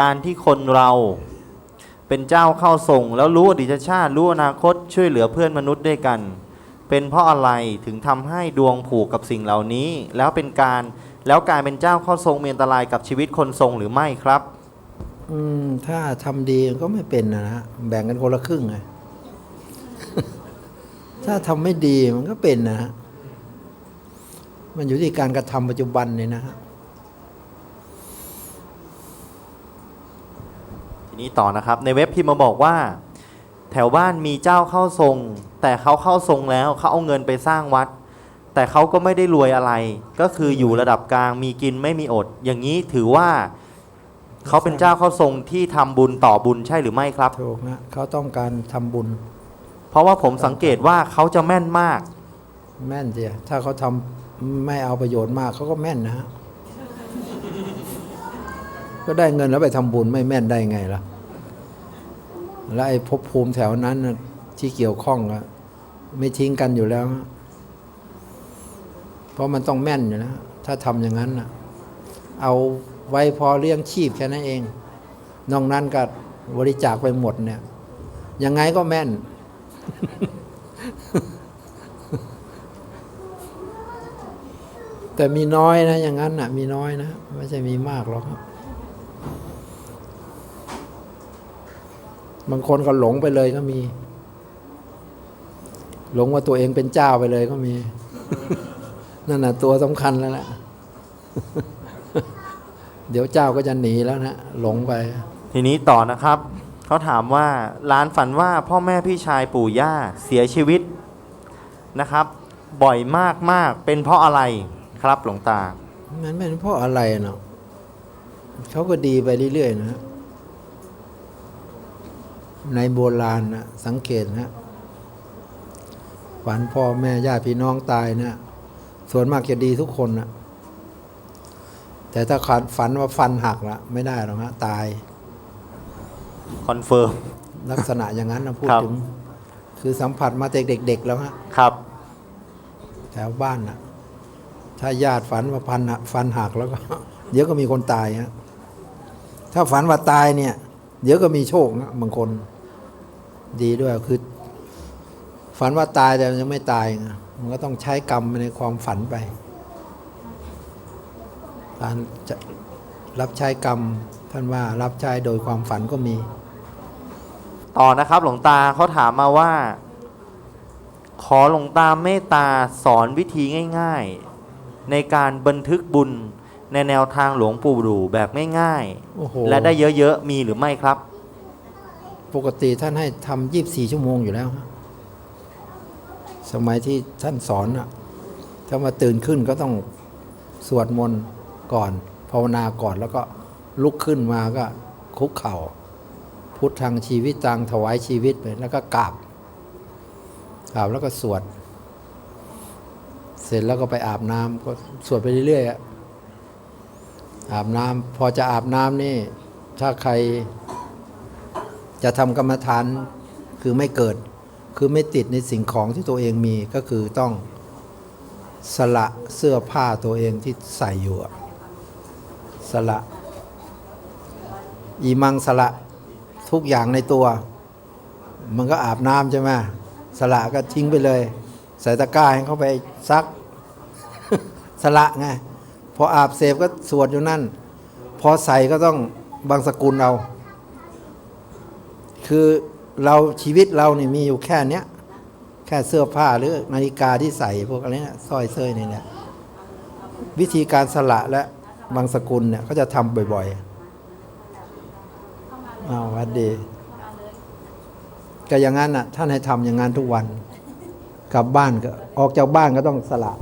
การที่คนเราเป็นเจ้าเข้าทรงแล้วรู้อดีตชาติรู้อนาคตช่วยเหลือเพื่อนมนุษย์ด้วยกัน เป็นเพราะอะไรถึงทำให้ดวงผูกกับสิ่งเหล่านี้ แล้วเป็นการแล้วการเป็นเจ้าเข้าทรงมีอันตรายกับชีวิตคนทรงหรือไม่ครับ อืมถ้าทำดีก็ไม่เป็นนะฮะแบ่งกันคนละครึ่งไงถ้าทำไม่ดีมันก็เป็นนะฮะมันอยู่ที่การกระทำปัจจุบันเนี่ยนะฮะ นี้ต่อนะครับ ในเว็บพิมพ์มาบอกว่า แถวบ้านมีเจ้าเข้าทรง แต่เขาเข้าทรงแล้วเขาเอาเงินไปสร้างวัด แต่เขาก็ไม่ได้รวยอะไร ก็คืออยู่ระดับกลางมีกินไม่มีอด อย่างนี้ถือว่าเขาเป็นเจ้าเข้าทรงที่ทำบุญต่อบุญใช่หรือไม่ครับ ถูกนะเขาต้องการทำบุญเพราะว่าผมสังเกตว่าเขาจะแม่นมาก แม่นเดียถ้าเขาทำไม่เอาประโยชน์มากเขาก็แม่นนะฮะก็ได้เงินแล้วไปทำบุญไม่แม่นได้ไงล่ะ แล้วไอ้ภพภูมิแถวนั้นที่เกี่ยวข้องอะไม่ทิ้งกันอยู่แล้ว เพราะมันต้องแม่นอยู่แล้ว ถ้าทำอย่างนั้นเอาไว้พอเลี้ยงชีพแค่นั้นเอง นอกนั้นก็บริจาคไปหมดเนี่ย ยังไงก็แม่น แต่มีน้อยนะ อย่างนั้นน่ะ มีน้อยนะ ไม่ใช่มีมากหรอกครับ บางคนก็หลงไปเลยก็มี หลงว่าตัวเองเป็นเจ้าไปเลยก็มี นั่นน่ะตัวสำคัญแล้วแหละเดี๋ยวเจ้าก็จะหนีแล้วนะหลงไป ทีนี้ต่อนะครับเขาถามว่าหลานฝันว่าพ่อแม่พี่ชายปู่ย่าเสียชีวิตนะครับ บ่อยมากมากๆเป็นเพราะอะไรครับหลวงตา มันไม่เป็นเพราะอะไรเนาะเขาก็ดีไปเรื่อยๆนะฮะ ในโบราณนะสังเกตนะฝันพ่อแม่ญาติพี่น้องตายนะส่วนมากจะดีทุกคนนะแต่ถ้าฝันฝันว่าฟันหักละไม่ได้หรอกฮะตายคอนเฟิร์มลักษณะอย่างนั้นนะพูดครับถึง คือสัมผัสมาแต่เด็กๆแล้วฮะครับแถวบ้านนะถ้าญาติฝันว่าฟันหักฟันหักแล้วก็ เดี๋ยวก็มีคนตายฮะถ้าฝันว่าตายเนี่ย เดี๋ยวก็มีโชคนะบางคน ดีด้วยคือฝันว่าตายแต่มันยังไม่ตายนะมันก็ต้องใช้กรรมในความฝันไป การจะรับใช้กรรมท่านว่ารับใช้โดยความฝันก็มี ต่อนะครับ หลวงตาเขาถามมาว่า ขอหลวงตาเมตตาสอนวิธีง่ายๆ ในการบันทึกบุญในแนวทางหลวงปู่ดูแบบง่ายโอ้โหๆและได้เยอะๆ มีหรือไม่ครับ ปกติท่านให้ทำยี่บสี่ชั่วโมงอยู่แล้วฮะสมัยที่ท่านสอนอะถ้ามาตื่นขึ้นก็ต้องสวดมนต์ก่อนภาวนาก่อนแล้วก็ลุกขึ้นมาก็คุกเข่า พุทธังชีวิตตังถวายชีวิตไปแล้วก็กราบกราบแล้วก็สวด เสร็จแล้วก็ไปอาบน้ำก็สวดไปเรื่อยๆอะอาบน้ำพอจะอาบน้ำนี่ ถ้าใคร จะทำกรรมฐานคือไม่เกิด คือไม่ติดในสิ่งของที่ตัวเองมีก็คือต้องสละเสื้อผ้าตัวเองที่ใส่อยู่สละอีมังสละทุกอย่างในตัว มันก็อาบน้ำใช่ไหมสละก็ทิ้งไปเลย ใส่ตะกร้าให้เขาไปซัก สละไงพออาบเสพก็สวดอยู่นั่น พอใส่ก็ต้องบางสกุลเอา คือเราชีวิตเราเนี่ยมีอยู่แค่เนี้ย แค่เสื้อผ้าหรือนาฬิกาที่ใส่พวกอะไรเนี่ยสร้อยเส้ยนี่แหละวิธีการสละและบางสกุลเนี่ยเขาจะทำบ่อยๆอาวัดดีก็อย่างนั้นน่ะท่านให้ทำอย่างนั้นทุกวัน กลับบ้านก็ ออกจากบ้านก็ต้องสละ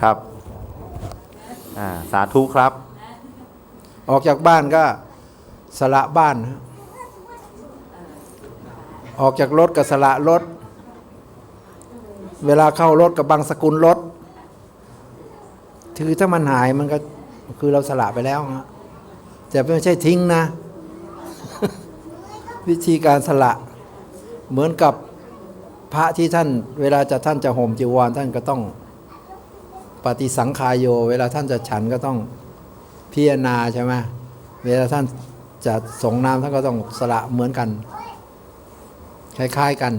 ครับ สาธุครับ ออกจากบ้านก็สละบ้านนะออกจากรถก็สละรถ เวลาเข้ารถกับบางสกุลรถคือถ้ามันหายมันก็คือเราสละไปแล้วฮะแต่ไม่ใช่ทิ้งนะ วิธีการสละ เหมือนกับพระที่ท่าน เวลาจะท่านจะห่มจีวรท่านก็ต้อง ปฏิสังขายโย เวลาท่านจะฉันก็ต้อง พิจารณาใช่ไหมเวลาท่านจะส่งน้ำท่านก็ต้องสละเหมือนกัน คล้าย ๆกัน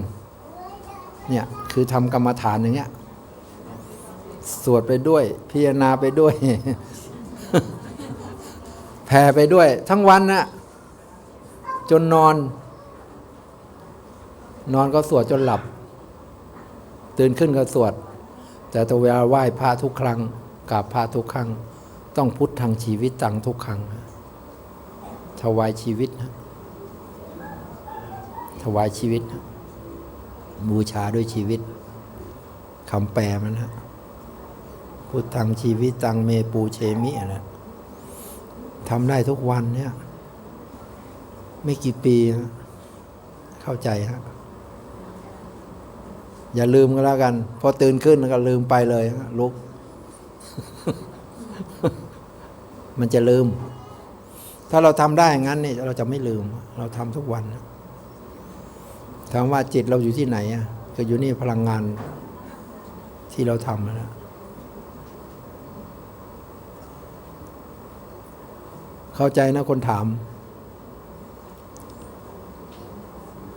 เนี่ยคือทำกรรมฐานอย่างเงี้ยสวดไปด้วย พิจารณาไปด้วย แผ่ไปด้วย ทั้งวันนะ่ะจนนอน นอนก็สวดจนหลับ ตื่นขึ้นก็สวด แต่ตัวเวลาไหว้พระทุกครั้งกราบพระทุกครั้ง ต้องพุทธทางชีวิตตังทุกครั้งถวายชีวิตนะถวายชีวิตนะบูชาด้วยชีวิตคำแปลมันนะพุทธทางชีวิตตังเมปูเชมิอะนะทำได้ทุกวันเนี่ย ไม่กี่ปีนะเข้าใจฮะอย่าลืมก็แล้วกัน พอตื่นขึ้นก็ลืมไปเลยฮะลุก มันจะลืม ถ้าเราทำได้อย่างนั้นเนี่ยเราจะไม่ลืม เราทำทุกวันถามว่าจิตเราอยู่ที่ไหนอะก็อยู่นี่พลังงานที่เราทำนะเข้าใจนะคนถาม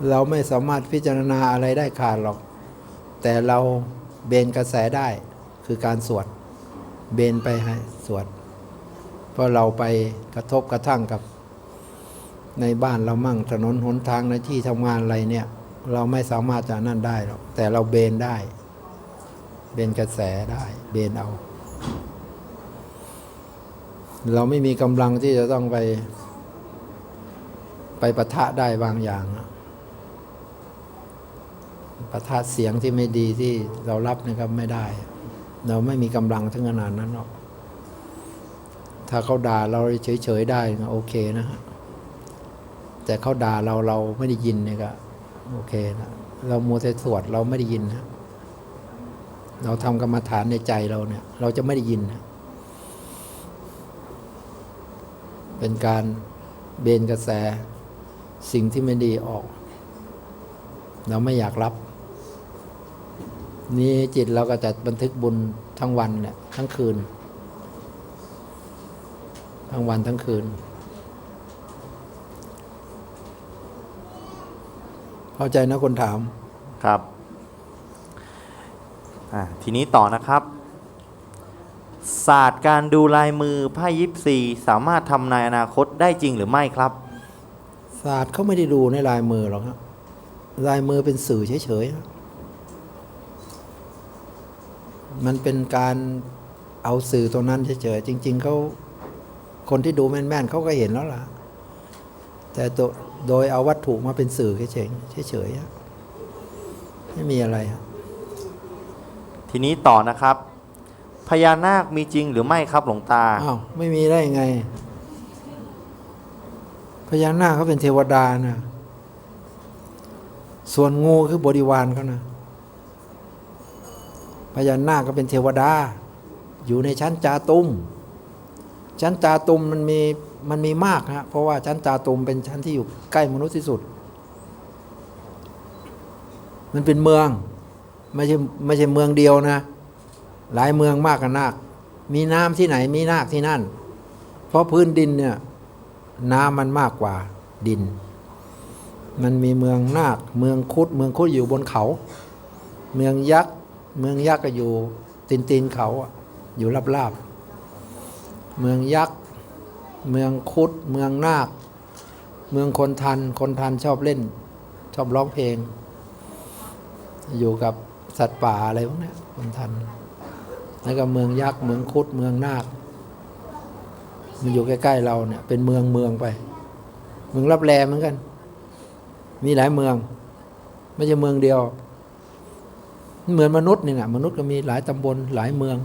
เราไม่สามารถพิจารณาอะไรได้ขาดหรอก แต่เราเบนกระแสได้คือการสวด เบนไปให้สวด เพราะเราไปกระทบกระทั่งกับในบ้านเรามั่งถนนหนทางในที่ทำงานอะไรเนี่ย เราไม่สามารถจะนั่นได้หรอกแต่เราเบนได้ เบนกระแสได้ เบนเอา เราไม่มีกำลังที่จะต้องไป ไปปะทะได้บางอย่างปะทะเสียงที่ไม่ดีที่เรารับนะครับไม่ได้ เราไม่มีกำลังถึงขนาดนั้นหรอก ถ้าเขาด่าเราเฉยๆได้ก็โอเคนะฮะแต่เขาด่าเราเราไม่ได้ยินเนี่ยก็โอเคนะเรามัวแต่สวดเราไม่ได้ยินนะเราทำกรรมฐานในใจเราเนี่ย เราจะไม่ได้ยินนะเป็นการเบนกระแสสิ่งที่ไม่ดีออก เราไม่อยากรับ นี่จิตเราก็จะบันทึกบุญทั้งวันเนี่ยทั้งคืน ทั้งวันทั้งคืน เข้าใจนะคนถาม ครับอ่าทีนี้ต่อนะครับ ศาสตร์การดูลายมือไพ่ยิปซีสามารถทำนายอนาคตได้จริงหรือไม่ครับ ศาสตร์เขาไม่ได้ดูในลายมือหรอกครับลายมือเป็นสื่อเฉยๆครับมันเป็นการเอาสื่อตรงนั้นเฉยๆจริง ๆเขา คนที่ดูแม่นๆเขาก็เห็นแล้วล่ะ แต่ตัวโดยเอาวัตถุมาเป็นสื่อเฉยๆเฉยๆครับไม่มีอะไรครับทีนี้ต่อนะครับ พญานาคมีจริงหรือไม่ครับหลวงตาอ้าวไม่มีได้ยังไง พญานาคเขาเป็นเทวดานะส่วนงูคือบริวารเขานะพญานาคก็เป็นเทวดา อยู่ในชั้นจาตุม ชั้นจาตุมมันมีมันมีมากฮะเพราะว่าชั้นจาตุมเป็นชั้นที่อยู่ใกล้มนุษย์ที่สุด มันเป็นเมืองไม่ใช่ไม่ใช่เมืองเดียวนะ หลายเมืองมากกันนาค มีน้ำที่ไหนมีนาคที่นั่น เพราะพื้นดินเนี่ยน้ำมันมากกว่าดิน มันมีเมืองนาค เมืองคุด เมืองคุดอยู่บนเขา เมืองยักษ์ เมืองยักษ์ก็อยู่ตีนตีนเขาอยู่ลาบๆ เมืองยักษ์ เมืองคุด เมืองนาค เมืองคนทัน คนทันชอบเล่น ชอบร้องเพลง อยู่กับสัตว์ป่าอะไรพวกนี้คนทัน แล้วก็เมืองยักษ์ เมืองคุด เมืองนาค มันอยู่ใกล้ๆเราเนี่ย เป็นเมืองเมืองไป เมืองรับแลเหมือนกัน มีหลายเมือง ไม่ใช่เมืองเดียว เหมือนมนุษย์นี่นะมนุษย์ก็มีหลายตำบลหลายเมือง